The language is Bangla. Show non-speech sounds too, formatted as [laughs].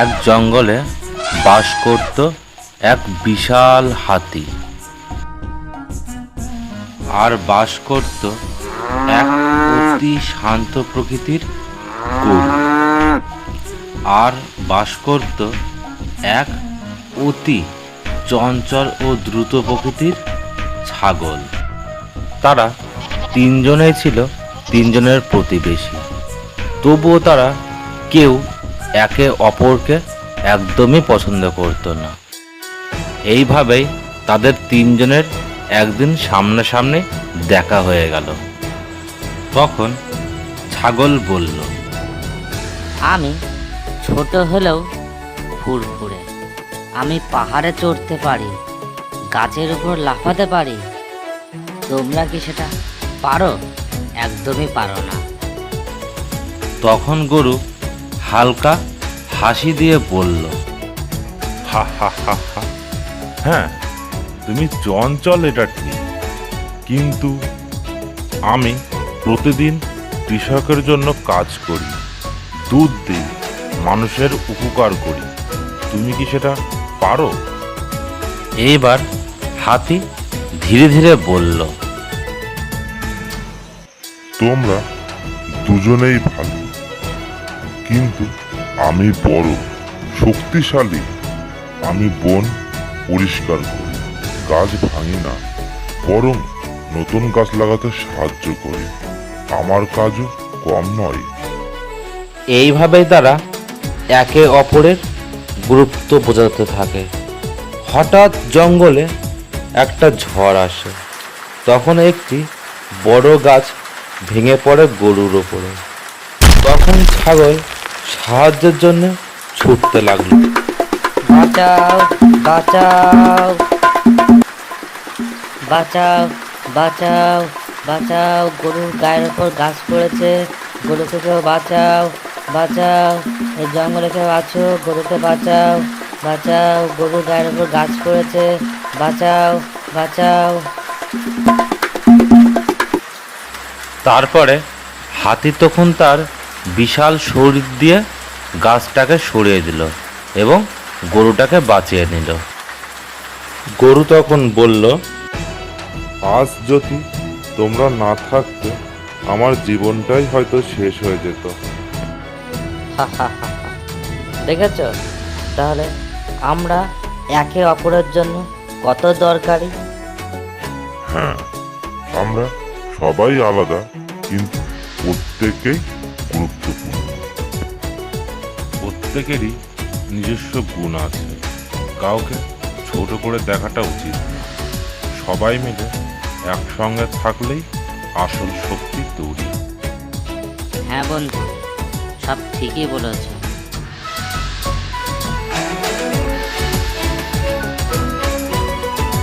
এক জঙ্গলে বাস করত এক বিশাল হাতি। আর বাস করত এক অতি শান্ত প্রকৃতির আর বাস করত এক অতি চঞ্চল ও দ্রুত প্রকৃতির ছাগল। তারা তিনজনেই ছিল তিনজনের প্রতিবেশী। তবুও তারা কেউ একে অপরকে একদমই পছন্দ করতো না। এইভাবেই তাদের তিনজনের একদিন সামনাসামনি দেখা হয়ে গেল। তখন ছাগল বলল আমি ছোট হলেও ফুরফুরে। আমি পাহাড়ে চড়তে পারি গাছের উপর লাফাতে পারি। তোমরা কি সেটা পারো? একদমই পারো না। তখন গরু হালকা হাসি দিয়ে বলল হা হা হা হা। হ্যাঁ তুমি চঞ্চল এটা ঠিক। কিন্তু আমি প্রতিদিন কৃষকের জন্য কাজ করি দুধ দিই মানুষের উপকার করি। তুমি কি সেটা পারো? এইবার হাতি ধীরে ধীরে বলল তোমরা দুজনেই ভালো। কিন্তু আমি বড়, শক্তিশালী। আমি বন পরিষ্কার করি, গাছ ভাঙি না, বরং নতুন গাছ লাগাতে সাহায্য করি। আমার কাজও কম নয়। এইভাবেই তারা একে অপরের গুরুত্ব বোঝাতে থাকে। হঠাৎ জঙ্গলে একটা ঝড় আসে। তখন একটি বড় গাছ ভেঙে পড়ে গরুর ওপরে। তখন ছাগল সাহায্যের জন্য ছুটতে লাগল। বাঁচাও বাঁচাও। বাঁচাও বাঁচাও বাঁচাও। গরুর গায়ের ওপর গাছ পড়েছে। গরুকে কেউ বাঁচাও বাঁচাও। এই জঙ্গলে কেউ আছো গরুকে বাঁচাও বাঁচাও। গরুর গায়ের ওপর গাছ পড়েছে। বাঁচাও বাঁচাও। তারপরে হাতি তখন তার বিশাল শরীর দিয়ে গাছটাকে সরিয়ে দিল এবং গরুটাকে বাঁচিয়ে নিল। গরু তখন বলল আজ যদি তোমরা না থাকতে আমার জীবনটাই হয়তো শেষ হয়ে যেত। [laughs] দেখেছ? তাহলে আমরা একে অপরের জন্য কত দরকারি? হ্যাঁ আমরা সবাই আলাদা কিন্তু প্রত্যেকেই গুরুত্বপূর্ণ। প্রত্যেকেরই নিজস্ব গুণ আছে। কাউকে ছোট করে দেখাটা উচিত সবাই মিলে একসঙ্গে থাকলেই আসল শক্তি তৈরি হ্যাঁ বন্ধু, সব ঠিকই বলেছ।